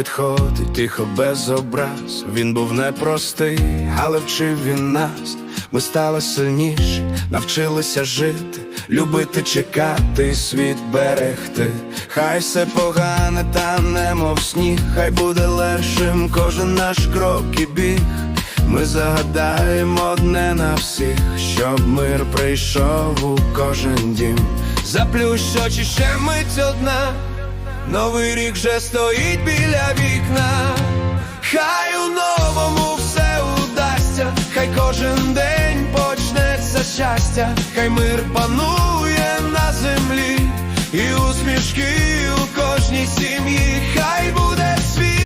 відходить, тихо без образ. Він був непростий, але вчив він нас. Ми стали сильніші, навчилися жити, любити, чекати, світ берегти. Хай все погане, та немов сніг, хай буде легшим кожен наш крок і біг. Ми загадаємо одне на всіх, щоб мир прийшов у кожен дім. Заплющ очі ще мить одна, новий рік вже стоїть біля вікна. Хай у новому все удасться, хай кожен день почнеться щастя, хай мир панує